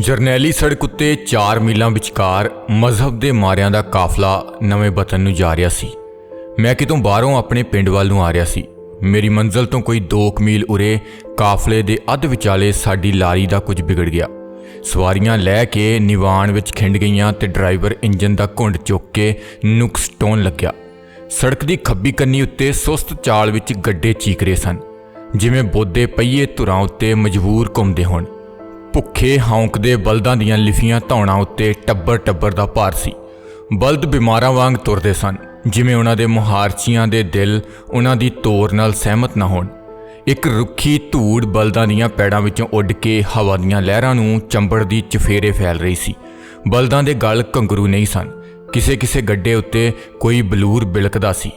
ਜਰਨੈਲੀ ਸੜਕ ਉੱਤੇ ਚਾਰ ਮੀਲਾਂ ਵਿਚਕਾਰ ਮਜ਼ਹਬ ਦੇ ਮਾਰਿਆਂ ਦਾ ਕਾਫਲਾ ਨਵੇਂ ਵਤਨ ਨੂੰ ਜਾ ਰਿਹਾ ਸੀ। ਮੈਂ ਕਿਤੋਂ ਬਾਹਰੋਂ ਆਪਣੇ ਪਿੰਡ ਵੱਲ ਨੂੰ ਆ ਰਿਹਾ ਸੀ। ਮੇਰੀ ਮੰਜ਼ਲ ਤੋਂ ਕੋਈ 2 ਮੀਲ ਉਰੇ ਕਾਫਲੇ ਦੇ ਅੱਧ ਵਿਚਾਲੇ ਸਾਡੀ ਲਾਰੀ ਦਾ ਕੁਝ ਵਿਗੜ ਗਿਆ। ਸਵਾਰੀਆਂ ਲੈ ਕੇ ਨਿਵਾਨ ਵਿੱਚ ਖਿੰਡ ਗਈਆਂ ਤੇ ਡਰਾਈਵਰ ਇੰਜਨ ਦਾ ਘੁੰਡ ਚੁੱਕ ਕੇ ਨੁਕਸ ਟੋਨ ਲੱਗਿਆ। ਸੜਕ ਦੀ ਖੱਬੀ ਕੰਨੀ ਉੱਤੇ ਸੁਸਤ ਚਾਲ ਵਿੱਚ ਗੱਡੇ ਚੀਕ ਰਹੇ ਸਨ। ਜਿਵੇਂ ਬੋਦੇ ਪਹੀਏ ਧੁਰਾਂ ਉੱਤੇ ਮਜਬੂਰ ਘੁੰਮਦੇ ਹੋਣ। ਭੁੱਖੇ ਹੌਂਕਦੇ ਬਲਦਾਂ ਦੀਆਂ ਲਿਫੀਆਂ ਧੌਣਾ ਉੱਤੇ ਟੱਬਰ ਟੱਬਰ ਦਾ ਭਾਰ ਸੀ। ਬਲਦ ਬਿਮਾਰਾਂ ਵਾਂਗ ਤੁਰਦੇ ਸਨ, ਜਿਵੇਂ ਉਹਨਾਂ ਦੇ ਮੁਹਾਰਚੀਆਂ ਦੇ ਦਿਲ ਉਹਨਾਂ ਦੀ ਤੋਰ ਨਾਲ ਸਹਿਮਤ ਨਾ ਹੋਣ। ਇੱਕ ਰੁੱਖੀ ਧੂੜ ਬਲਦਾਂ ਦੀਆਂ ਪੈੜਾਂ ਵਿੱਚੋਂ ਉੱਡ ਕੇ ਹਵਾ ਦੀਆਂ ਲਹਿਰਾਂ ਨੂੰ ਚੰਬੜਦੀ ਚਫੇਰੇ ਫੈਲ ਰਹੀ ਸੀ। ਬਲਦਾਂ ਦੇ ਗਲ ਕੰਗਰੂ ਨਹੀਂ ਸਨ, ਕਿਸੇ ਕਿਸੇ ਗੱਡੇ ਉੱਤੇ ਕੋਈ ਬਲੂਰ ਬਿਲਕਦਾ ਸੀ।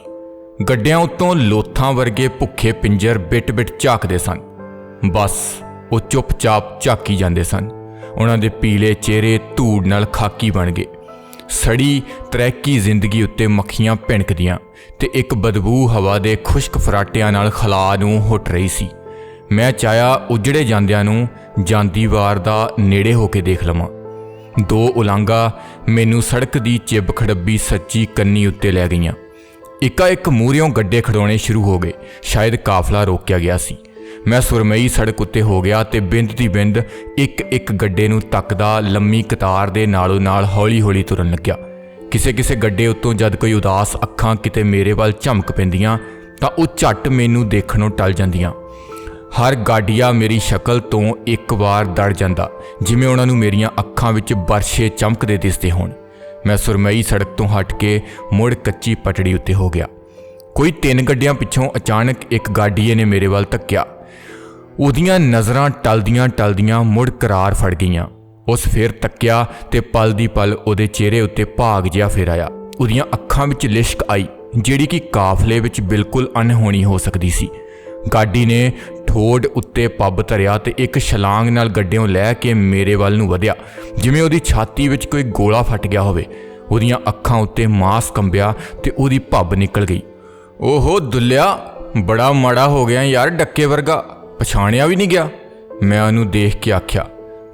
ਗੱਡਿਆਂ ਉੱਤੋਂ ਲੋਥਾਂ ਵਰਗੇ ਭੁੱਖੇ ਪਿੰਜਰ ਬਿਟ-ਬਿਟ ਝਾਕਦੇ ਸਨ। ਬਸ ਉਹ ਚੁੱਪਚਾਪ ਝਾਕੀ ਜਾਂਦੇ ਸਨ। ਉਹਨਾਂ ਦੇ ਪੀਲੇ ਚਿਹਰੇ ਧੂੜ ਨਾਲ ਖਾਕੀ ਬਣ ਗਏ। ਸੜੀ, ਤਰੈਕੀ ਜ਼ਿੰਦਗੀ ਉੱਤੇ ਮੱਖੀਆਂ ਭਿਣਕਦੀਆਂ ਤੇ ਇੱਕ ਬਦਬੂ ਹਵਾ ਦੇ ਖੁਸ਼ਕ ਫਰਾਟਿਆਂ ਨਾਲ ਖਲਾ ਨੂੰ ਹੁੱਟ ਰਹੀ ਸੀ। ਮੈਂ ਚਾਹਿਆ ਉਜੜੇ ਜਾਂਦਿਆਂ ਨੂੰ ਜਾਂਦੀ ਵਾਰ ਦਾ ਨੇੜੇ ਹੋ ਕੇ ਦੇਖ ਲਵਾਂ। ਦੋ ਉਲਾਂਗਾ ਮੈਨੂੰ ਸੜਕ ਦੀ ਚਿੱਬ ਖੜੱਬੀ ਸੱਚੀ ਕੰਨੀ ਉੱਤੇ ਲੈ ਗਈਆਂ। ਇੱਕਾ ਇੱਕ ਮੂਰਿਓਂ ਗੱਡੇ ਖੜਾਉਣੇ ਸ਼ੁਰੂ ਹੋ ਗਏ। ਸ਼ਾਇਦ ਕਾਫਲਾ ਰੋਕਿਆ ਗਿਆ ਸੀ। ਮੈਂ ਸੁਰਮਈ ਸੜਕ ਉੱਤੇ ਹੋ ਗਿਆ ਤੇ ਬਿੰਦ ਦੀ ਬਿੰਦ ਇੱਕ ਇੱਕ ਗੱਡੇ ਨੂੰ ਤੱਕਦਾ ਲੰਮੀ ਕਤਾਰ ਦੇ ਨਾਲੋਂ ਨਾਲ ਹੌਲੀ-ਹੌਲੀ ਤੁਰਨ ਲੱਗਿਆ। ਕਿਸੇ ਕਿਸੇ ਗੱਡੇ ਉੱਤੋਂ ਜਦ ਕੋਈ ਉਦਾਸ ਅੱਖਾਂ ਕਿਤੇ ਮੇਰੇ ਵੱਲ ਝਮਕ ਪੈਂਦੀਆਂ, ਤਾਂ ਉਹ ਝੱਟ ਮੈਨੂੰ ਦੇਖਣੋਂ ਟਲ ਜਾਂਦੀਆਂ। ਹਰ ਗਾਡੀਆ ਮੇਰੀ ਸ਼ਕਲ ਤੋਂ ਇੱਕ ਵਾਰ ਦੜ ਜਾਂਦਾ, ਜਿਵੇਂ ਉਹਨਾਂ ਨੂੰ ਮੇਰੀਆਂ ਅੱਖਾਂ ਵਿੱਚ ਬਰਸ਼ੇ ਚਮਕਦੇ ਦਿਸਦੇ ਹੋਣ। ਮੈਂ ਸੁਰਮਈ ਸੜਕ ਤੋਂ ਹਟ ਕੇ ਮੁੜ ਕੱਚੀ ਪਟੜੀ ਉੱਤੇ ਹੋ ਗਿਆ। ਕੋਈ ਤਿੰਨ ਗੱਡੀਆਂ ਪਿੱਛੋਂ ਅਚਾਨਕ ਇੱਕ ਗਾਡੀਏ ਨੇ ਮੇਰੇ ਵੱਲ ਤੱਕਿਆ ਉਹਦੀਆਂ ਨਜ਼ਰਾਂ ਟਲਦੀਆਂ ਟਲਦੀਆਂ ਮੁੜ ਕਰਾਰ ਫੜ ਗਈਆਂ। ਉਸ ਫੇਰ ਤੱਕਿਆ ਤੇ ਪਲ ਦੀ ਪਲ ਉਹਦੇ ਚਿਹਰੇ ਉੱਤੇ ਭਾਗ ਜਿਹਾ ਫੇਰ ਆਇਆ। ਉਹਦੀਆਂ ਅੱਖਾਂ ਵਿੱਚ ਲਿਸ਼ਕ ਆਈ, ਜਿਹੜੀ ਕਿ ਕਾਫਲੇ ਵਿੱਚ ਬਿਲਕੁਲ ਅਨਹੋਣੀ ਹੋ ਸਕਦੀ ਸੀ। ਗਾਡੀ ਨੇ ਠੋਡ ਉੱਤੇ ਪੱਬ ਧਰਿਆ ਤੇ ਇੱਕ ਛਲਾਂਗ ਨਾਲ ਗੱਡਿਓਂ ਲੈ ਕੇ ਮੇਰੇ ਵੱਲ ਨੂੰ ਵਧਿਆ, ਜਿਵੇਂ ਉਹਦੀ ਛਾਤੀ ਵਿੱਚ ਕੋਈ ਗੋਲਾ ਫਟ ਗਿਆ ਹੋਵੇ। ਉਹਦੀਆਂ ਅੱਖਾਂ ਉੱਤੇ ਮਾਸ ਕੰਬਿਆ ਤੇ ਉਹਦੀ ਪੱਬ ਨਿਕਲ ਗਈ। ਓਹੋ ਦੁੱਲਿਆ, ਬੜਾ ਮਾੜਾ ਹੋ ਗਿਆ ਯਾਰ, ਡੱਕੇ ਵਰਗਾ। ਪਛਾਣਿਆ ਵੀ ਨਹੀਂ ਗਿਆ। ਮੈਂ ਉਹਨੂੰ ਦੇਖ ਕੇ ਆਖਿਆ,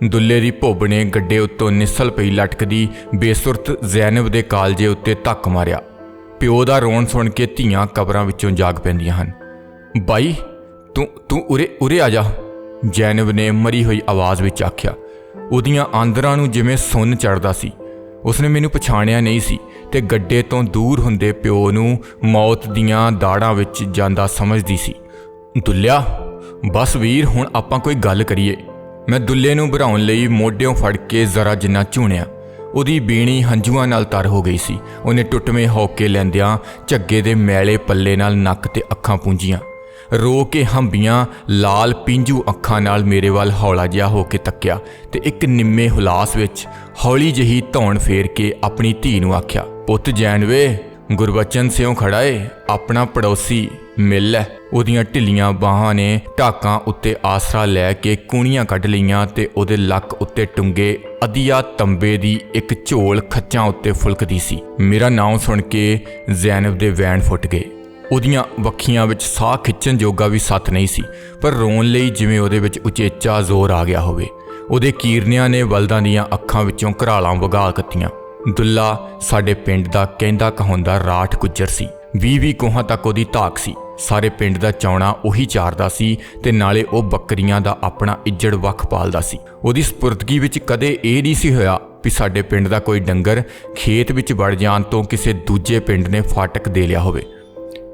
ਦੁੱਲੇ ਦੀ ਭੁੱਬ ਨੇ ਗੱਡੇ ਉੱਤੋਂ ਨਿਸਲ ਪਈ ਲਟਕਦੀ ਬੇਸੁਰਤ ਜ਼ੈਨਬ ਦੇ ਕਾਲਜੇ ਉੱਤੇ ਧੱਕ ਮਾਰਿਆ। ਪਿਓ ਦਾ ਰੋਣ ਸੁਣ ਕੇ ਧੀਆਂ ਕਬਰਾਂ ਵਿੱਚੋਂ ਜਾਗ ਪੈਂਦੀਆਂ ਹਨ। ਬਾਈ, ਤੂੰ ਤੂੰ ਉਰੇ ਉਰੇ ਆ ਜਾ। ਜੈਨਬ ਨੇ ਮਰੀ ਹੋਈ ਆਵਾਜ਼ ਵਿੱਚ ਆਖਿਆ, ਉਹਦੀਆਂ ਆਂਦਰਾਂ ਨੂੰ ਜਿਵੇਂ ਸੁੰਨ ਚੜਦਾ ਸੀ। ਉਸਨੇ ਮੈਨੂੰ ਪਛਾਣਿਆ ਨਹੀਂ ਸੀ ਤੇ ਗੱਡੇ ਤੋਂ ਦੂਰ ਹੁੰਦੇ ਪਿਓ ਨੂੰ ਮੌਤ ਦੀਆਂ ਦਾੜਾਂ ਵਿੱਚ ਜਾਂਦਾ ਸਮਝਦੀ ਸੀ। ਦੁੱਲਿਆ ਬਸ ਵੀਰ, ਹੁਣ ਆਪਾਂ ਕੋਈ ਗੱਲ ਕਰੀਏ। ਮੈਂ ਦੁੱਲੇ ਨੂੰ ਭਰਾਉਣ ਲਈ ਮੋਢਿਓਂ ਫੜ ਕੇ ਜ਼ਰਾ ਜਿੰਨਾ ਝੂਣਿਆ। ਉਹਦੀ ਬੀਣੀ ਹੰਝੂਆਂ ਨਾਲ ਤਰ ਹੋ ਗਈ ਸੀ। ਉਹਨੇ ਟੁੱਟਵੇਂ ਹੌਕੇ ਲੈਂਦਿਆਂ ਝੱਗੇ ਦੇ ਮੈਲੇ ਪੱਲੇ ਨਾਲ ਨੱਕ ਤੇ ਅੱਖਾਂ ਪੂੰਝੀਆਂ। ਰੋ ਕੇ ਹੰਬੀਆਂ, ਲਾਲ ਪਿੰਜੂ ਅੱਖਾਂ ਨਾਲ ਮੇਰੇ ਵੱਲ ਹੌਲਾ ਜਿਹਾ ਹੋ ਕੇ ਤੱਕਿਆ ਤੇ ਇੱਕ ਨਿੰਮੇ ਹੁਲਾਸ ਵਿੱਚ ਹੌਲੀ ਜਹੀ ਧੌਣ ਫੇਰ ਕੇ ਆਪਣੀ ਧੀ ਨੂੰ ਆਖਿਆ, ਪੁੱਤ ਜੈਨਵੇ ਗੁਰਬਚਨ ਸਿਓ ਖੜਾ ਏ, ਆਪਣਾ ਪੜੋਸੀ ਮਿਲ ਲੈ ਉਹਦੀਆਂ ਢਿੱਲੀਆਂ ਬਾਹਾਂ ਨੇ ਢਾਕਾਂ ਉੱਤੇ ਆਸਰਾ ਲੈ ਕੇ ਕੂਣੀਆਂ ਕੱਢ ਲਈਆਂ ਤੇ ਉਹਦੇ ਲੱਕ ਉੱਤੇ ਟੁੰਗੇ ਅਧਿਆ ਤੰਬੇ ਦੀ ਇੱਕ ਝੋਲ ਖੱਚਾਂ ਉੱਤੇ ਫੁਲਕਦੀ ਸੀ। ਮੇਰਾ ਨਾਮ ਸੁਣ ਕੇ ਜ਼ੈਨਬ ਦੇ ਵੈਣ ਫੁੱਟ ਗਏ। ਉਹਦੀਆਂ ਵੱਖੀਆਂ ਵਿੱਚ ਸਾਹ ਖਿੱਚਣ ਜੋਗਾ ਵੀ ਸੱਤ ਨਹੀਂ ਸੀ, ਪਰ ਰੋਣ ਲਈ ਜਿਵੇਂ ਉਹਦੇ ਵਿੱਚ ਉਚੇਚਾ ਜ਼ੋਰ ਆ ਗਿਆ ਹੋਵੇ। ਉਹਦੇ ਕੀਰਨਿਆਂ ਨੇ ਬਲਦਾਂ ਦੀਆਂ ਅੱਖਾਂ ਵਿੱਚੋਂ ਘਰਾਲਾਂ ਵਗਾ ਕੱਤੀਆਂ। ਦੁੱਲਾ ਸਾਡੇ ਪਿੰਡ ਦਾ ਕਹਿੰਦਾ ਕਹਾਉਂਦਾ ਰਾਠ ਗੁੱਜਰ ਸੀ। 20-20 ਕੋਹਾਂ ਤੱਕ ਉਹਦੀ ਧਾਕ ਸੀ। ਸਾਰੇ ਪਿੰਡ ਦਾ ਚੌਣਾ ਉਹੀ ਚਾਰਦਾ ਸੀ ਤੇ ਨਾਲੇ ਉਹ ਬੱਕਰੀਆਂ ਦਾ ਆਪਣਾ ਇੱਜੜ ਵੱਖ ਪਾਲਦਾ ਸੀ। ਉਹਦੀ ਸਪੁਰਦਗੀ ਵਿੱਚ ਕਦੇ ਇਹ ਨਹੀਂ ਸੀ ਹੋਇਆ ਵੀ ਸਾਡੇ ਪਿੰਡ ਦਾ ਕੋਈ ਡੰਗਰ ਖੇਤ ਵਿੱਚ ਵੜ ਜਾਣ ਤੋਂ ਕਿਸੇ ਦੂਜੇ ਪਿੰਡ ਨੇ ਫਾਟਕ ਦੇ ਲਿਆ ਹੋਵੇ।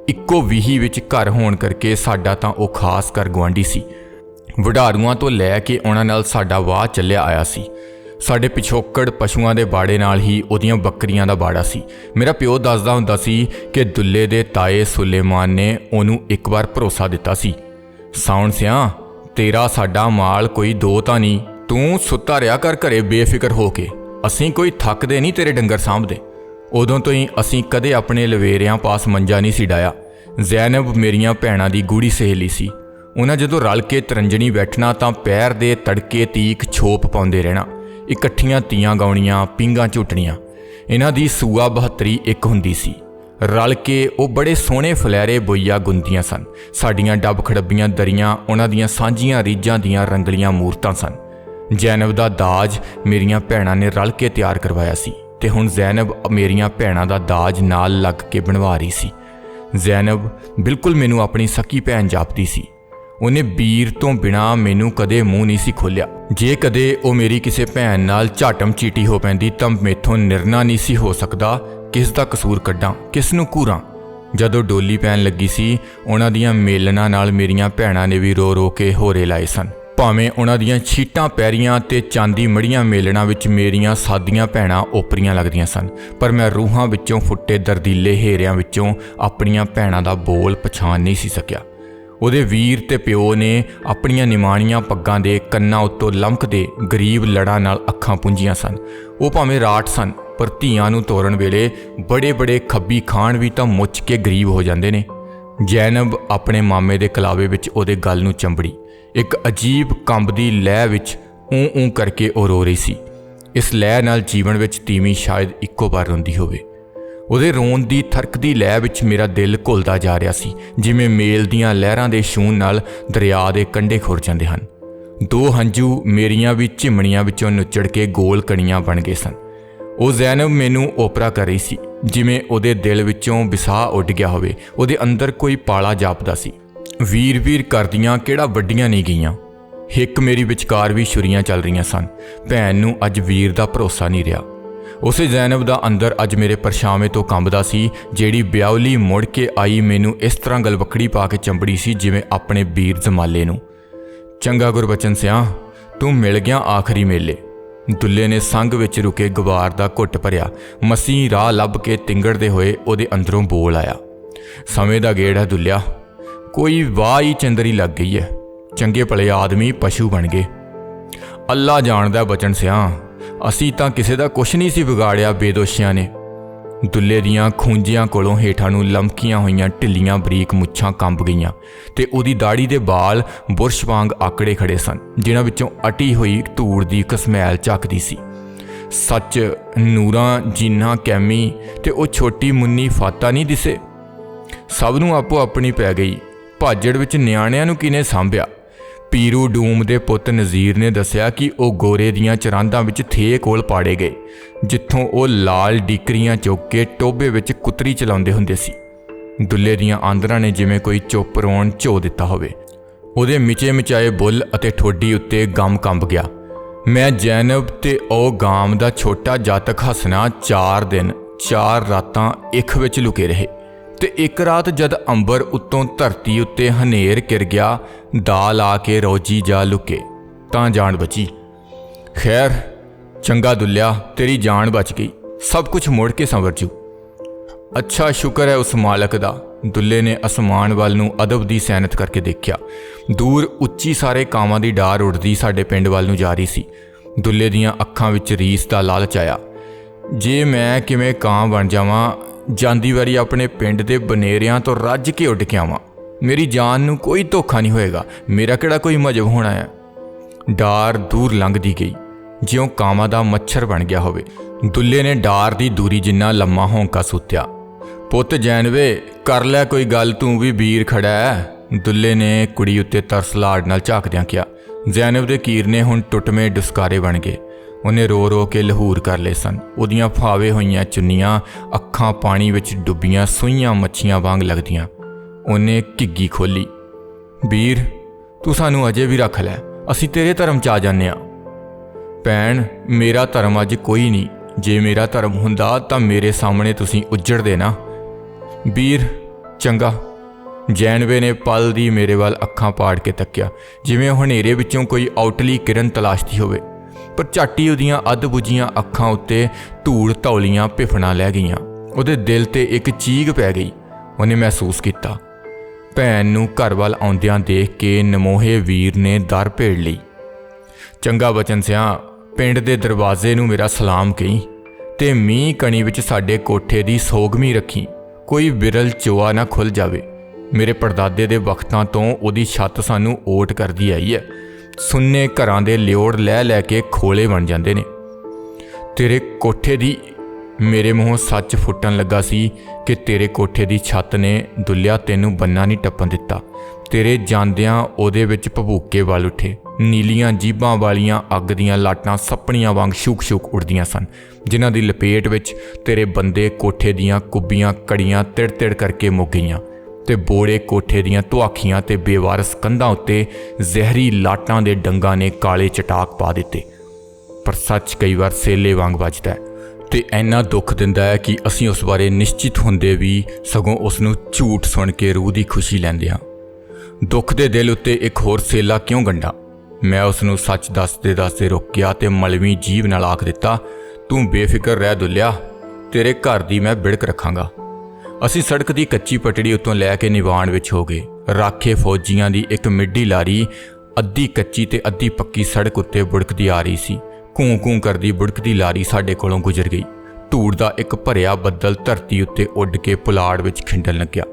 ਇੱਕੋ ਵੀਹੀ ਵਿੱਚ ਘਰ ਹੋਣ ਕਰਕੇ ਸਾਡਾ ਤਾਂ ਉਹ ਖਾਸ ਕਰ ਗਵਾਂਢੀ ਸੀ। ਵਡਾਰੂਆਂ ਤੋਂ ਲੈ ਕੇ ਉਹਨਾਂ ਨਾਲ ਸਾਡਾ ਵਾਹ ਚੱਲਿਆ ਆਇਆ ਸੀ। ਸਾਡੇ ਪਿਛੋਕੜ ਪਸ਼ੂਆਂ ਦੇ ਬਾੜੇ ਨਾਲ ਹੀ ਉਹਦੀਆਂ ਬੱਕਰੀਆਂ ਦਾ ਬਾੜਾ ਸੀ। ਮੇਰਾ ਪਿਓ ਦੱਸਦਾ ਹੁੰਦਾ ਸੀ ਕਿ ਦੁੱਲੇ ਦੇ ਤਾਏ ਸੁਲੇਮਾਨ ਨੇ ਉਹਨੂੰ ਇੱਕ ਵਾਰ ਭਰੋਸਾ ਦਿੱਤਾ ਸੀ। ਸਾਉਣ ਸਿਆ, ਤੇਰਾ ਸਾਡਾ ਮਾਲ ਕੋਈ ਦੋ ਤਾਂ ਨਹੀਂ, ਤੂੰ ਸੁੱਤਾ ਰਿਆ ਕਰ ਘਰੇ ਬੇਫਿਕਰ ਹੋ ਕੇ। ਅਸੀਂ ਕੋਈ ਥੱਕਦੇ ਨਹੀਂ ਤੇਰੇ ਡੰਗਰ ਸਾਂਭਦੇ। ਉਦੋਂ ਤੋਂ ਹੀ ਅਸੀਂ ਕਦੇ ਆਪਣੇ ਲਵੇਰਿਆਂ ਪਾਸ ਮੰਜਾ ਨਹੀਂ ਸੀ ਡਾਇਆ ਜ਼ੈਨਬ ਮੇਰੀਆਂ ਭੈਣਾਂ ਦੀ ਗੂੜੀ ਸਹੇਲੀ ਸੀ। ਉਹਨਾਂ ਜਦੋਂ ਰਲ ਕੇ ਤਰੰਜਣੀ ਬੈਠਣਾ ਤਾਂ ਪੈਰ ਦੇ ਤੜਕੇ ਤੀਕ ਛੋਪ ਪਾਉਂਦੇ ਰਹਿਣਾ। ਇਕੱਠੀਆਂ ਤੀਆਂ ਗਾਉਣੀਆਂ ਪਿੰਗਾ ਝੁੱਟਣੀਆਂ। ਇਹਨਾਂ ਦੀ ਸੂਆ 72 ਇੱਕ ਹੁੰਦੀ ਸੀ। ਰਲ ਕੇ ਉਹ ਬੜੇ ਸੋਹਣੇ ਫਲੈਰੇ ਬੋਈਆ ਗੁੰਦੀਆਂ ਸਨ। ਸਾਡੀਆਂ ਡੱਬ ਖੜੱਬੀਆਂ ਦਰੀਆਂ, ਉਹਨਾਂ ਦੀਆਂ ਸਾਂਝੀਆਂ ਰੀਝਾਂ ਦੀਆਂ ਰੰਗਲੀਆਂ ਮੂਰਤਾਂ ਸਨ। ਜ਼ੈਨਬ ਦਾ ਦਾਜ ਮੇਰੀਆਂ ਭੈਣਾਂ ਨੇ ਰਲ ਕੇ ਤਿਆਰ ਕਰਵਾਇਆ ਸੀ ਤੇ ਹੁਣ ਜ਼ੈਨਬ ਮੇਰੀਆਂ ਭੈਣਾਂ ਦਾ ਦਾਜ ਨਾਲ ਲੱਗ ਕੇ ਬਣਵਾ ਰਹੀ ਸੀ। ਜ਼ੈਨਬ ਬਿਲਕੁਲ ਮੈਨੂੰ ਆਪਣੀ ਸਕੀ ਭੈਣ ਜਾਪਦੀ ਸੀ। ਉਹਨੇ ਵੀਰ ਤੋਂ ਬਿਨਾ ਮੈਨੂੰ ਕਦੇ ਮੂੰਹ ਨਹੀਂ ਸੀ ਖੋਲਿਆ ਜੇ ਕਦੇ ਉਹ ਮੇਰੀ ਕਿਸੇ ਭੈਣ ਨਾਲ ਝਾਟਮ ਚੀਟੀ ਹੋ ਪੈਂਦੀ ਤਾਂ ਮੇਥੋਂ ਨਿਰਣਾ ਨਹੀਂ ਸੀ ਹੋ ਸਕਦਾ। ਕਿਸ ਦਾ ਕਸੂਰ ਕੱਢਾਂ? ਕਿਸ ਨੂੰ ਕੂਰਾਂ ਜਦੋਂ ਡੋਲੀ ਪੈਣ ਲੱਗੀ ਸੀ, ਉਹਨਾਂ ਦੀਆਂ ਮੇਲਣਾ ਨਾਲ ਮੇਰੀਆਂ ਭੈਣਾਂ ਨੇ ਵੀ ਰੋ ਰੋ ਕੇ ਹੋਰੇ ਲਾਏ ਸਨ। ਭਾਵੇਂ ਉਹਨਾਂ ਦੀਆਂ ਛੀਟਾਂ ਪੈਰੀਆਂ ਤੇ ਚਾਂਦੀ ਮੜੀਆਂ ਮੇਲਣਾ ਵਿੱਚ ਮੇਰੀਆਂ ਸਾਦੀਆਂ ਭੈਣਾਂ ਓਪਰੀਆਂ ਲੱਗਦੀਆਂ ਸਨ, ਪਰ ਮੈਂ ਰੂਹਾਂ ਵਿੱਚੋਂ ਫੁੱਟੇ ਦਰਦੀਲੇ ਹੇਰਿਆਂ ਵਿੱਚੋਂ ਆਪਣੀਆਂ ਭੈਣਾਂ ਦਾ ਬੋਲ ਪਛਾਣ ਨਹੀਂ ਸੀ ਸਕਿਆ। ਉਹਦੇ ਵੀਰ ਤੇ ਪਿਓ ਨੇ ਆਪਣੀਆਂ ਨਿਮਾਣੀਆਂ ਪੱਗਾਂ ਦੇ ਕੰਨਾਂ ਉੱਤੋਂ ਲਮਕਦੇ ਗਰੀਬ ਲੜਾਂ ਨਾਲ ਅੱਖਾਂ ਪੁੰਝੀਆਂ ਸਨ। ਉਹ ਭਾਵੇਂ ਰਾਟ ਸਨ, ਪਰ ਧੀਆਂ ਨੂੰ ਤੋਰਨ ਵੇਲੇ ਬੜੇ ਬੜੇ ਖੱਬੀ ਖਾਣ ਵੀ ਤਾਂ ਮੁੱਚ ਕੇ ਗਰੀਬ ਹੋ ਜਾਂਦੇ ਨੇ। ਜੈਨਬ ਆਪਣੇ ਮਾਮੇ ਦੇ ਕਲਾਵੇ ਵਿੱਚ ਉਹਦੇ ਗੱਲ ਨੂੰ ਚੰਬੜੀ। ਇੱਕ ਅਜੀਬ ਕੰਬਦੀ ਲਹਿ ਵਿੱਚ ਊਂ ਊਂ ਕਰਕੇ ਉਹ ਰੋ ਰਹੀ ਸੀ। ਇਸ ਲਹਿ ਨਾਲ ਜੀਵਨ ਵਿੱਚ ਤੀਵੀਂ ਸ਼ਾਇਦ ਇੱਕੋ ਵਾਰ ਰੋਂਦੀ ਹੋਵੇ। ਉਹਦੇ ਰੋਣ ਦੀ ਥਰਕਦੀ ਲਹਿ ਵਿੱਚ ਮੇਰਾ ਦਿਲ ਘੁਲਦਾ ਜਾ ਰਿਹਾ ਸੀ, ਜਿਵੇਂ ਮੇਲ ਦੀਆਂ ਲਹਿਰਾਂ ਦੇ ਛੂਣ ਨਾਲ ਦਰਿਆ ਦੇ ਕੰਢੇ ਖੁਰ ਜਾਂਦੇ ਹਨ। ਦੋ ਹੰਝੂ ਮੇਰੀਆਂ ਵੀ ਝਿਮਣੀਆਂ ਵਿੱਚੋਂ ਨੁੱਚੜ ਕੇ ਗੋਲ ਕਣੀਆਂ ਬਣ ਗਏ ਸਨ। ਉਹ ਜ਼ੈਨਬ ਮੈਨੂੰ ਓਪਰਾ ਕਰ ਰਹੀ ਸੀ, ਜਿਵੇਂ ਉਹਦੇ ਦਿਲ ਵਿੱਚੋਂ ਵਿਸਾਹ ਉੱਡ ਗਿਆ ਹੋਵੇ, ਉਹਦੇ ਅੰਦਰ ਕੋਈ ਪਾਲਾ ਜਾਪਦਾ ਸੀ। ਵੀਰ ਵੀਰ ਕਰਦੀਆਂ ਕਿਹੜਾ ਵੱਡੀਆਂ ਨਹੀਂ ਗਈਆਂ। ਹਿੱਕ ਮੇਰੀ ਵਿਚਕਾਰ ਵੀ ਛੁਰੀਆਂ ਚੱਲ ਰਹੀਆਂ ਸਨ। ਭੈਣ ਨੂੰ ਅੱਜ ਵੀਰ ਦਾ ਭਰੋਸਾ ਨਹੀਂ ਰਿਹਾ। ਉਸੇ ਜ਼ੈਨਬ ਦਾ ਅੰਦਰ ਅੱਜ ਮੇਰੇ ਪਰਛਾਵੇਂ ਤੋਂ ਕੰਬਦਾ ਸੀ, ਜਿਹੜੀ ਬਿਆਉਲੀ ਮੁੜ ਕੇ ਆਈ ਮੈਨੂੰ ਇਸ ਤਰ੍ਹਾਂ ਗਲਵਕੜੀ ਪਾ ਕੇ ਚੰਬੜੀ ਸੀ ਜਿਵੇਂ ਆਪਣੇ ਵੀਰ ਜਮਾਲੇ ਨੂੰ। ਚੰਗਾ ਗੁਰਬਚਨ ਸਿਆ, ਤੂੰ ਮਿਲ ਗਿਆ ਆਖਰੀ ਮੇਲੇ। ਦੁੱਲੇ ਨੇ ਸੰਗ ਵਿੱਚ ਰੁਕੇ ਗਵਾਰ ਦਾ ਘੁੱਟ ਭਰਿਆ। ਮਸੀਂ ਰਾਹ ਲੱਭ ਕੇ ਤਿੰਗੜਦੇ ਹੋਏ ਉਹਦੇ ਅੰਦਰੋਂ ਬੋਲ ਆਇਆ, ਸਮੇਂ ਦਾ ਗੇੜ ਹੈ ਦੁੱਲਿਆ, ਕੋਈ ਵਾਹ ਹੀ ਚੰਦਰੀ ਲੱਗ ਗਈ ਹੈ। ਚੰਗੇ ਭਲੇ ਆਦਮੀ ਪਸ਼ੂ ਬਣ ਗਏ। ਅੱਲਾ ਜਾਣਦਾ ਬਚਨ ਸਿਆ ਅਸੀਂ ਤਾਂ ਕਿਸੇ ਦਾ ਕੁਛ ਨਹੀਂ ਸੀ ਵਿਗਾੜਿਆ ਬੇਦੋਸ਼ੀਆਂ ਨੇ। ਦੁੱਲੇ ਦੀਆਂ ਖੂੰਜੀਆਂ ਕੋਲੋਂ ਹੇਠਾਂ ਨੂੰ ਲਮਕੀਆਂ ਹੋਈਆਂ ਢਿੱਲੀਆਂ ਬਰੀਕ ਮੁੱਛਾਂ ਕੰਬ ਗਈਆਂ ਤੇ ਉਹਦੀ ਦਾੜੀ ਦੇ ਵਾਲ ਬੁਰਸ਼ ਵਾਂਗ ਆਕੜੇ ਖੜੇ ਸਨ, ਜਿਨ੍ਹਾਂ ਵਿੱਚੋਂ ਅਟੀ ਹੋਈ ਧੂੜ ਦੀ ਕਸਮੈਲ ਝੱਕਦੀ ਸੀ। ਸੱਚ, ਨੂਰਾਂ, ਜੀਨਾ, ਕੈਮੀ ਤੇ ਉਹ ਛੋਟੀ ਮੁੰਨੀ ਫਾਤਾ ਨਹੀਂ ਦਿਸੇ? ਸਭ ਨੂੰ ਆਪੋ ਆਪਣੀ ਪੈ ਗਈ। ਭਾਜੜ ਵਿੱਚ ਨਿਆਣਿਆਂ ਨੂੰ ਕਿਨੇ ਸਾਂਭਿਆ? ਪੀਰੂ ਡੂਮ ਦੇ ਪੁੱਤ ਨਜ਼ੀਰ ਨੇ ਦੱਸਿਆ ਕਿ ਉਹ ਗੋਰੇ ਦੀਆਂ ਚਰਾਂਦਾਂ ਵਿੱਚ ਥੇ ਕੋਲ ਪਾੜੇ ਗਏ, ਜਿੱਥੋਂ ਉਹ ਲਾਲ ਡੀਕਰੀਆਂ ਚੁੱਕ ਕੇ ਟੋਬੇ ਵਿੱਚ ਕੁਤਰੀ ਚਲਾਉਂਦੇ ਹੁੰਦੇ ਸੀ। ਦੁੱਲੇ ਦੀਆਂ ਆਂਦਰਾਂ ਨੇ ਜਿਵੇਂ ਕੋਈ ਚੁੱਪ ਰੋਣ ਝੋ ਦਿੱਤਾ ਹੋਵੇ। ਉਹਦੇ ਮਿਚੇ ਮਿਚਾਏ ਬੁੱਲ ਅਤੇ ਠੋਡੀ ਉੱਤੇ ਗਮ ਕੰਬ ਗਿਆ। ਮੈਂ ਜੈਨਬ ਤੇ ਉਹ ਗਾਮ ਦਾ ਛੋਟਾ ਜਾਤਕ ਹਸਨਾ 4 ਦਿਨ 4 ਰਾਤਾਂ ਇੱਕ ਵਿੱਚ ਲੁਕੇ ਰਹੇ। ਤੇ ਇੱਕ ਰਾਤ ਜਦ ਅੰਬਰ ਉੱਤੋਂ ਧਰਤੀ ਉੱਤੇ ਹਨੇਰ ਕਿਰ ਗਿਆ, ਦਾਲ ਆ ਕੇ ਰੋਜੀ ਜਾ ਲੁਕੇ, ਤਾਂ ਜਾਨ ਬਚੀ। ਖੈਰ, ਚੰਗਾ ਦੁੱਲਿਆ, ਤੇਰੀ ਜਾਨ ਬਚ ਗਈ, ਸਭ ਕੁਝ ਮੁੜ ਕੇ ਸੰਵਰ ਜੂ ਅੱਛਾ ਸ਼ੁਕਰ ਹੈ ਉਸ ਮਾਲਕ ਦਾ, ਦੁੱਲੇ ਨੇ ਅਸਮਾਨ ਵੱਲ ਨੂੰ ਅਦਬ ਦੀ ਸੈਨਤ ਕਰਕੇ ਦੇਖਿਆ। ਦੂਰ ਉੱਚੀ ਸਾਰੇ ਕਾਵਾਂ ਦੀ ਡਾਰ ਉੱਡਦੀ ਸਾਡੇ ਪਿੰਡ ਵੱਲ ਨੂੰ ਜਾ ਰਹੀ ਸੀ। ਦੁੱਲੇ ਦੀਆਂ ਅੱਖਾਂ ਵਿੱਚ ਰੀਸ ਦਾ ਲਾਲਚ ਆਇਆ। ਜੇ ਮੈਂ ਕਿਵੇਂ ਕਾਂ ਬਣ ਜਾਵਾਂ ਜਾਂਦੀ ਵਾਰੀ ਆਪਣੇ ਪਿੰਡ ਦੇ ਬਨੇਰਿਆਂ ਤੋਂ ਰੱਜ ਕੇ ਉੱਡ ਕੇ ਆਵਾਂ। ਮੇਰੀ ਜਾਨ ਨੂੰ ਕੋਈ ਧੋਖਾ ਨਹੀਂ ਹੋਏਗਾ। ਮੇਰਾ ਕਿਹੜਾ ਕੋਈ ਮਜਬ ਹੋਣਾ ਹੈ ਡਾਰ ਦੂਰ ਲੰਘਦੀ ਗਈ। ਜਿਉਂ ਕਾਵਾਂ ਦਾ ਮੱਛਰ ਬਣ ਗਿਆ ਹੋਵੇ। ਦੁੱਲੇ ਨੇ ਡਾਰ ਦੀ ਦੂਰੀ ਜਿੰਨਾ ਲੰਮਾ ਹੌਂਕਾ ਸੁੱਤਿਆ। ਪੁੱਤ ਜੈਨਵੇ, ਕਰ ਲੈ ਕੋਈ ਗੱਲ, ਤੂੰ ਵੀ ਵੀਰ ਖੜਾ ਹੈ ਦੁੱਲੇ ਨੇ ਕੁੜੀ ਉੱਤੇ ਤਰਸ ਲਾੜ ਨਾਲ ਝਾਕਦਿਆਂ ਕਿਹਾ। ਜੈਨਵ ਦੇ ਕੀਰਨੇ ਹੁਣ ਟੁੱਟਵੇਂ ਡੁਸਕਾਰੇ ਬਣ ਗਏ। ਉਹਨੇ ਰੋ ਰੋ ਕੇ ਲਹੂਰ ਕਰ ਲਏ ਸਨ। ਉਹਦੀਆਂ ਫਾਵੇ ਹੋਈਆਂ ਚੁੰਨੀਆਂ ਅੱਖਾਂ ਪਾਣੀ ਵਿੱਚ ਡੁੱਬੀਆਂ ਸੂਈਆਂ ਮੱਛੀਆਂ ਵਾਂਗ ਲੱਗਦੀਆਂ। ਉਹਨੇ ਘਿੱਗੀ ਖੋਲੀ ਵੀਰ, ਤੂੰ ਸਾਨੂੰ ਅਜੇ ਵੀ ਰੱਖ ਲੈ। ਅਸੀਂ ਤੇਰੇ ਧਰਮ ਚ ਆ ਜਾਂਦੇ ਆ ਭੈਣ, ਮੇਰਾ ਧਰਮ ਅੱਜ ਕੋਈ ਨਹੀਂ। ਜੇ ਮੇਰਾ ਧਰਮ ਹੁੰਦਾ ਤਾਂ ਮੇਰੇ ਸਾਹਮਣੇ ਤੁਸੀਂ ਉੱਜੜਦੇ ਨਾ। ਵੀਰ, ਚੰਗਾ। ਜੈਨਵੇ ਨੇ ਪਲ ਦੀ ਮੇਰੇ ਵੱਲ ਅੱਖਾਂ ਪਾੜ ਕੇ ਤੱਕਿਆ। ਜਿਵੇਂ ਹਨੇਰੇ ਵਿੱਚੋਂ ਕੋਈ ਆਊਟਲੀ ਕਿਰਨ ਤਲਾਸ਼ਦੀ ਹੋਵੇ। ਪਰ ਝਾਟੀ ਉਹਦੀਆਂ ਅੱਧ-ਬੁਝੀਆਂ ਅੱਖਾਂ ਉੱਤੇ ਧੂੜ ਧੌਲੀਆਂ ਭਿਫਣਾ ਲੈ ਗਈਆਂ। ਉਹਦੇ ਦਿਲ ਤੇ ਇੱਕ ਚੀਗ ਪੈ ਗਈ। ਉਹਨੇ ਮਹਿਸੂਸ ਕੀਤਾ। ਭੈਣ ਨੂੰ ਘਰ ਵੱਲ ਆਉਂਦਿਆਂ ਦੇਖ ਕੇ ਨਮੋਹੇ ਵੀਰ ਨੇ ਦਰ ਭੇੜ ਲਈ। ਚੰਗਾ ਬਚਨ ਸਿਆ, ਪਿੰਡ ਦੇ ਦਰਵਾਜ਼ੇ ਨੂੰ ਮੇਰਾ ਸਲਾਮ ਕਹੀ ਤੇ ਮੀਂਹ ਕਣੀ ਵਿੱਚ ਸਾਡੇ ਕੋਠੇ ਦੀ ਸੋਗਮੀ ਰੱਖੀ। ਕੋਈ ਵਿਰਲ ਚੋਆ ਨਾ ਖੁੱਲ ਜਾਵੇ। ਮੇਰੇ ਪਰਦਾਦੇ ਦੇ ਵਕਤਾਂ ਤੋਂ ਉਹਦੀ ਛੱਤ ਸਾਨੂੰ ਓਟ ਕਰਦੀ ਆਈ ਹੈ। ਸੁੰਨੇ ਘਰਾਂ ਦੇ ਲਿਓੜ ਲੈ ਲੈ ਕੇ ਖੋਲੇ ਬਣ ਜਾਂਦੇ ਨੇ। ਤੇਰੇ ਕੋਠੇ ਦੀ ਮੇਰੇ ਮੂੰਹੋਂ ਸੱਚ ਫੁੱਟਣ ਲੱਗਾ ਸੀ ਕਿ ਤੇਰੇ ਕੋਠੇ ਦੀ ਛੱਤ ਨੇ ਦੁੱਲਿਆ ਤੈਨੂੰ ਬੰਨਾ ਨਹੀਂ ਟੱਪਣ ਦਿੱਤਾ। ਤੇਰੇ ਜਾਂਦਿਆਂ ਉਹਦੇ ਵਿੱਚ ਭਬੂਕੇ ਵੱਲ ਉੱਠੇ। ਨੀਲੀਆਂ ਜੀਬਾਂ ਵਾਲੀਆਂ ਅੱਗ ਦੀਆਂ ਲਾਟਾਂ ਸੱਪਣੀਆਂ ਵਾਂਗ ਛੂਕ ਛੂਕ ਉੱਡਦੀਆਂ ਸਨ, ਜਿਨ੍ਹਾਂ ਦੀ ਲਪੇਟ ਵਿੱਚ ਤੇਰੇ ਬੰਦੇ ਕੋਠੇ ਦੀਆਂ ਕੁੱਬੀਆਂ ਕੜੀਆਂ ਤਿੜ-ਤਿੜ ਕਰਕੇ ਮੁੱਕ ਗਈਆਂ। ਤੇ ਬੋੜੇ ਕੋਠੇ ਦੀਆਂ ਧੁਆਖੀਆਂ ਤੇ ਬੇਵਾਰਸ ਕੰਧਾਂ ਉੱਤੇ ਜ਼ਹਿਰੀ ਲਾਟਾਂ ਦੇ ਡੰਗਾਂ ਨੇ ਕਾਲੇ ਚਟਾਕ ਪਾ ਦਿੱਤੇ। ਪਰ ਸੱਚ ਕਈ ਵਾਰ ਸੇਲੇ ਵਾਂਗ ਵੱਜਦਾ ਹੈ ਤੇ ਐਨਾ ਦੁੱਖ ਦਿੰਦਾ ਹੈ ਕਿ ਅਸੀਂ ਉਸ ਬਾਰੇ ਨਿਸ਼ਚਿਤ ਹੁੰਦੇ ਵੀ ਸਗੋਂ ਉਸ ਨੂੰ ਝੂਠ ਸੁਣ ਕੇ ਰੂਹ ਦੀ ਖੁਸ਼ੀ ਲੈਂਦੇ ਹਾਂ। ਦੁੱਖ ਦੇ ਦਿਲ ਉੱਤੇ ਇੱਕ ਹੋਰ ਸੇਲਾ ਕਿਉਂ ਗੰਡਾ ਮੈਂ ਉਸ ਨੂੰ ਸੱਚ ਦੱਸਦੇ ਦੱਸਦੇ ਰੋਕਿਆ ਤੇ ਮਲਵੀ ਜੀਵ ਨਾਲ ਆਖ ਦਿੱਤਾ, ਤੂੰ ਬੇਫਿਕਰ ਰਹਿ ਦੁੱਲਿਆ, ਤੇਰੇ ਘਰ ਦੀ ਮੈਂ ਬਿੜਕ ਰੱਖਾਂਗਾ। ਅਸੀਂ ਸੜਕ ਦੀ ਕੱਚੀ ਪਟੜੀ ਉੱਤੋਂ ਲੈ ਕੇ ਨਿਵਾਣ ਵਿੱਚ ਹੋ ਗਏ। ਰਾਖੇ ਫੌਜੀਆਂ ਦੀ ਇੱਕ ਮਿੱਡੀ ਲਾਰੀ ਅੱਧੀ ਕੱਚੀ ਤੇ ਅੱਧੀ ਪੱਕੀ ਸੜਕ ਉੱਤੇ ਬੁੜਕਦੀ ਆ ਰਹੀ ਸੀ। ਕੂੰ-ਕੂੰ ਕਰਦੀ ਬੁੜਕਦੀ ਲਾਰੀ ਸਾਡੇ ਕੋਲੋਂ ਗੁਜ਼ਰ ਗਈ। ਧੂੜ ਦਾ ਇੱਕ ਭਰਿਆ ਬੱਦਲ ਧਰਤੀ ਉੱਤੇ ਉੱਡ ਕੇ ਪੁਲਾੜ ਵਿੱਚ ਖਿੰਡਣ ਲੱਗਿਆ।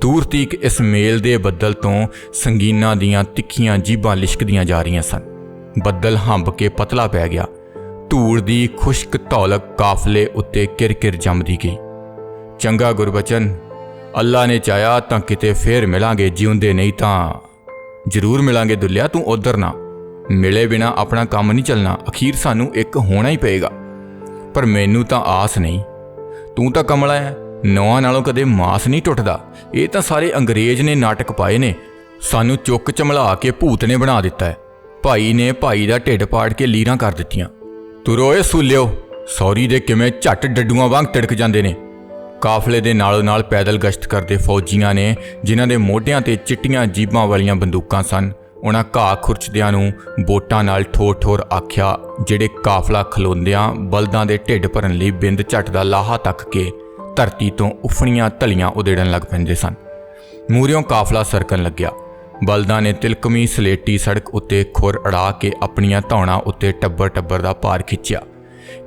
ਦੂਰ ਤੀਕ ਇਸ ਮੇਲ ਦੇ ਬੱਦਲ ਤੋਂ ਸੰਗੀਨਾਂ ਦੀਆਂ ਤਿੱਖੀਆਂ ਜੀਬਾਂ ਲਿਸ਼ਕਦੀਆਂ ਜਾ ਰਹੀਆਂ ਸਨ। ਬੱਦਲ ਹੰਬ ਕੇ ਪਤਲਾ ਪੈ ਗਿਆ। ਧੂੜ ਦੀ ਖੁਸ਼ਕ ਧੌਲਕ ਕਾਫਲੇ ਉੱਤੇ ਕਿਰ-ਕਿਰ ਜੰਮਦੀ ਗਈ। ਚੰਗਾ ਗੁਰਬਚਨ ਅੱਲਾ ਨੇ ਚਾਹਿਆ ਤਾਂ ਕਿਤੇ ਫੇਰ ਮਿਲਾਂਗੇ, ਜਿਉਂਦੇ ਨਹੀਂ ਤਾਂ ਜ਼ਰੂਰ ਮਿਲਾਂਗੇ ਦੁੱਲਿਆ, ਤੂੰ ਉਧਰ ਨਾ। ਮਿਲੇ ਬਿਨਾ ਆਪਣਾ ਕੰਮ ਨਹੀਂ ਚੱਲਣਾ, ਅਖੀਰ ਸਾਨੂੰ ਇੱਕ ਹੋਣਾ ਹੀ ਪਏਗਾ। ਪਰ ਮੈਨੂੰ ਤਾਂ ਆਸ ਨਹੀਂ। ਤੂੰ ਤਾਂ ਕਮਲਾ ਹੈ ਨੌਆਂ ਨਾਲੋਂ ਕਦੇ ਮਾਸ ਨਹੀਂ ਟੁੱਟਦਾ। ਇਹ ਤਾਂ ਸਾਰੇ ਅੰਗਰੇਜ਼ ਨੇ ਨਾਟਕ ਪਾਏ ਨੇ। ਸਾਨੂੰ ਚੁੱਕ ਚਮਲਾ ਕੇ ਭੂਤ ਨੇ ਬਣਾ ਦਿੱਤਾ ਹੈ। ਭਾਈ ਨੇ ਭਾਈ ਦਾ ਢਿੱਡ ਪਾੜ ਕੇ ਲੀਰਾਂ ਕਰ ਦਿੱਤੀਆਂ। ਤੁਰੋ ਤੁਰੋਏ ਸੂਲਿਓ, ਸੌਰੀ ਦੇ ਕਿਵੇਂ ਝੱਟ ਡੱਡੂਆਂ ਵਾਂਗ ਟਿੜਕ ਜਾਂਦੇ ਨੇ। ਕਾਫਲੇ ਦੇ ਨਾਲੋਂ ਨਾਲ ਪੈਦਲ ਗਸ਼ਤ ਕਰਦੇ ਫੌਜੀਆਂ ਨੇ, ਜਿਨ੍ਹਾਂ ਦੇ ਮੋਢਿਆਂ ਤੇ ਚਿੱਟੀਆਂ ਜੀਬਾਂ ਵਾਲੀਆਂ ਬੰਦੂਕਾਂ ਸਨ ਉਹਨਾਂ ਘਾਹ ਖੁਰਚਦਿਆਂ ਨੂੰ ਬੋਟਾਂ ਨਾਲ ਠੋਰ-ਠੋਰ ਆਖਿਆ, ਜਿਹੜੇ ਕਾਫਲਾ ਖਲੋਂਦਿਆਂ ਬਲਦਾਂ ਦੇ ਢਿੱਡ ਭਰਨ ਲਈ ਬਿੰਦ ਝੱਟ ਦਾ ਲਾਹਾ ਤੱਕ ਕੇ ਧਰਤੀ ਤੋਂ ਉਫਣੀਆਂ ਤਲੀਆਂ ਉਦੇੜਨ ਲੱਗ ਪੈਂਦੇ ਸਨ। ਮੂਰਿਓਂ ਕਾਫਲਾ ਸਰਕਣ ਲੱਗਿਆ। ਬਲਦਾਂ ਨੇ ਤਿਲਕਮੀ ਸਲੇਟੀ ਸੜਕ ਉੱਤੇ ਖੁਰ ਅੜਾ ਕੇ ਆਪਣੀਆਂ ਧੌਣਾਂ ਉੱਤੇ ਟੱਬਰ ਟੱਬਰ ਦਾ ਭਾਰ ਖਿੱਚਿਆ।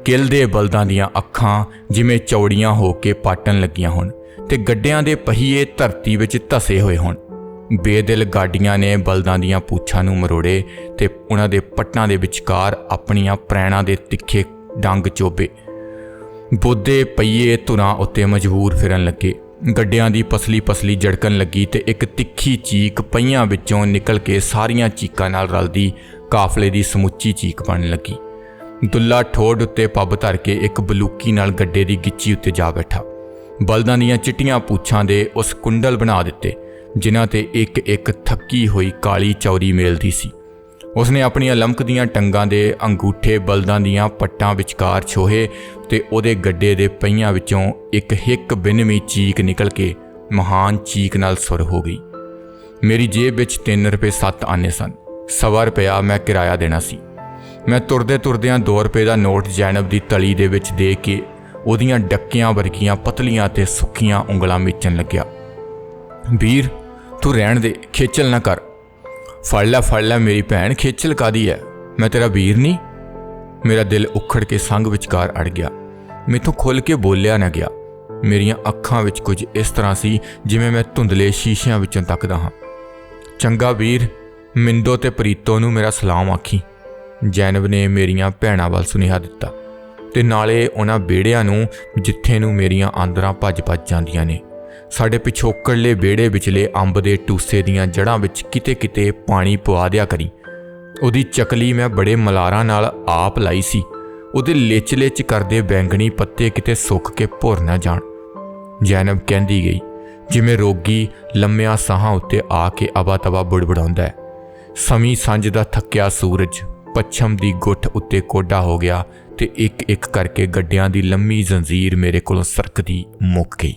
ਕਿਲ ਦੇ ਬਲਦਾਂ ਦੀਆਂ ਅੱਖਾਂ ਜਿਵੇਂ ਚੌੜੀਆਂ ਹੋ ਕੇ ਪਾਟਣ ਲੱਗੀਆਂ ਹੋਣ ਤੇ ਗੱਡਿਆਂ ਦੇ ਪਹੀਏ ਧਰਤੀ ਵਿੱਚ ਧਸੇ ਹੋਏ ਹੋਣ। ਬੇਦਿਲ ਗਾਡੀਆਂ ਨੇ ਬਲਦਾਂ ਦੀਆਂ ਪੂਛਾਂ ਨੂੰ ਮਰੋੜੇ ਤੇ ਉਹਨਾਂ ਦੇ ਪੱਟਾਂ ਦੇ ਵਿਚਕਾਰ ਆਪਣੀਆਂ ਪ੍ਰੈਣਾਂ ਦੇ ਤਿੱਖੇ ਡੰਗ ਚੋਬੇ। ਬੋਦੇ ਪਈਏ ਧੁਰਾਂ ਉੱਤੇ ਮਜਬੂਰ ਫਿਰਨ ਲੱਗੇ। ਗੱਡਿਆਂ ਦੀ ਪਸਲੀ ਪਸਲੀ ਜੜਕਣ ਲੱਗੀ ਤੇ ਇੱਕ ਤਿੱਖੀ ਚੀਕ ਪਈਆਂ ਵਿੱਚੋਂ ਨਿਕਲ ਕੇ ਸਾਰੀਆਂ ਚੀਕਾਂ ਨਾਲ ਰਲਦੀ ਕਾਫਲੇ ਦੀ ਸਮੁੱਚੀ ਚੀਕ ਬਣਨ ਲੱਗੀ। ਦੁੱਲਾ ਠੋਡ ਉੱਤੇ ਪੱਬ ਧਰ ਕੇ ਇੱਕ ਬਲੂਕੀ ਨਾਲ ਗੱਡੇ ਦੀ ਗਿੱਚੀ ਉੱਤੇ ਜਾ ਬੈਠਾ। ਬਲਦਾਂ ਦੀਆਂ ਚਿੱਟੀਆਂ ਪੂਛਾਂ ਦੇ ਉਸ ਕੁੰਡਲ ਬਣਾ ਦਿੱਤੇ, ਜਿਨ੍ਹਾਂ ਤੇ ਇੱਕ ਇੱਕ ਥੱਕੀ ਹੋਈ ਕਾਲੀ ਚੌਰੀ ਮੇਲਦੀ ਸੀ। ਉਸਨੇ ਆਪਣੀਆਂ ਲਮਕਦੀਆਂ ਟੰਗਾਂ ਦੇ ਅੰਗੂਠੇ ਬਲਦਾਂ ਦੀਆਂ ਪੱਟਾਂ ਵਿਚਕਾਰ ਛੋਹੇ ਤੇ ਉਹਦੇ ਗੱਡੇ ਦੇ ਪਹੀਆਂ ਵਿੱਚੋਂ ਇੱਕ ਹਿੱਕ ਬਿਨਵੀਂ ਚੀਕ ਨਿਕਲ ਕੇ ਮਹਾਨ ਚੀਕ ਨਾਲ ਸੁਰ ਹੋ ਗਈ। ਮੇਰੀ ਜੇਬ ਵਿੱਚ 3 ਰੁਪਏ 7 ਆਨੇ ਸਨ। ਸਵਾ ਰੁਪਇਆ ਮੈਂ ਕਿਰਾਇਆ ਦੇਣਾ ਸੀ। ਮੈਂ ਤੁਰਦੇ ਤੁਰਦਿਆਂ 2 ਰੁਪਏ ਦਾ ਨੋਟ ਜੈਨਬ ਦੀ ਤਲੀ ਦੇ ਵਿੱਚ ਦੇ ਕੇ ਉਹਦੀਆਂ ਡੱਕੀਆਂ ਵਰਗੀਆਂ ਪਤਲੀਆਂ ਤੇ ਸੁੱਕੀਆਂ ਉਂਗਲਾਂ ਮਿਚਣ ਲੱਗਿਆ। ਵੀਰ, ਤੂੰ ਰਹਿਣ ਦੇ, ਖੇਚਲ ਨਾ ਕਰ। ਫੜ ਲੈ ਫੜ ਲੈ ਮੇਰੀ ਭੈਣ, ਖੇਚਲ ਕਾਦੀ ਹੈ ਮੈਂ ਤੇਰਾ ਵੀਰ ਨਹੀਂ? ਮੇਰਾ ਦਿਲ ਉਖੜ ਕੇ ਸੰਗ ਵਿਚਕਾਰ ਅੜ ਗਿਆ। ਮੈਥੋਂ ਖੁੱਲ ਕੇ ਬੋਲਿਆ ਨਾ ਗਿਆ। ਮੇਰੀਆਂ ਅੱਖਾਂ ਵਿੱਚ ਕੁਝ ਇਸ ਤਰ੍ਹਾਂ ਸੀ ਜਿਵੇਂ ਮੈਂ ਧੁੰਦਲੇ ਸ਼ੀਸ਼ਿਆਂ ਵਿੱਚੋਂ ਤੱਕਦਾ ਹਾਂ। ਚੰਗਾ ਵੀਰ, ਮਿੰਦੋ ਤੇ ਪ੍ਰੀਤੋ ਨੂੰ ਮੇਰਾ ਸਲਾਮ ਆਖੀ। ਜੈਨਬ ਨੇ ਮੇਰੀਆਂ ਭੈਣਾਂ ਵੱਲ ਸੁਨੇਹਾ ਦਿੱਤਾ ਤੇ ਨਾਲੇ ਉਹਨਾਂ ਬੇੜਿਆਂ ਨੂੰ ਜਿੱਥੇ ਨੂੰ ਮੇਰੀਆਂ ਆਂਦਰਾਂ ਭੱਜ-ਭੱਜ ਜਾਂਦੀਆਂ ਨੇ। ਸਾਡੇ ਪਿਛੋਕੜਲੇ ਬੇੜੇ ਵਿਚਲੇ ਅੰਬ ਦੇ ਟੂਸੇ ਦੀਆਂ ਜੜ੍ਹਾਂ ਵਿੱਚ ਕਿਤੇ-ਕਿਤੇ ਪਾਣੀ ਪਵਾ ਦਿਆ ਕਰੀ। ਉਹਦੀ ਚਕਲੀ ਮੈਂ ਬੜੇ ਮਲਾਰਾਂ ਨਾਲ ਆਪ ਲਾਈ ਸੀ। ਉਹਦੇ ਲਿਚ-ਲਿਚ ਕਰਦੇ ਬੈਂਗਣੀ ਪੱਤੇ ਕਿਤੇ ਸੁੱਕ ਕੇ ਭੁਰ ਨਾ ਜਾਣ। ਜੈਨਬ ਕਹਿੰਦੀ ਗਈ, ਜਿਵੇਂ ਰੋਗੀ ਲੰਮਿਆਂ ਸਾਹਾਂ ਉੱਤੇ ਆ ਕੇ ਅਵਾ-ਤਵਾ ਬੁੜਬੜਾਉਂਦਾ ਹੈ। ਸਮੀ ਸੰਜ ਦਾ ਥੱਕਿਆ ਸੂਰਜ। ਪੱਛਮ ਦੀ ਗੁੱਠ ਉੱਤੇ ਕੋਡਾ ਹੋ ਗਿਆ ਤੇ ਇੱਕ ਇੱਕ ਕਰਕੇ ਗੱਡਿਆਂ ਦੀ ਲੰਮੀ ਜ਼ੰਜੀਰ ਮੇਰੇ ਕੋਲੋਂ ਸਰਕਦੀ ਮੁੱਕ ਗਈ।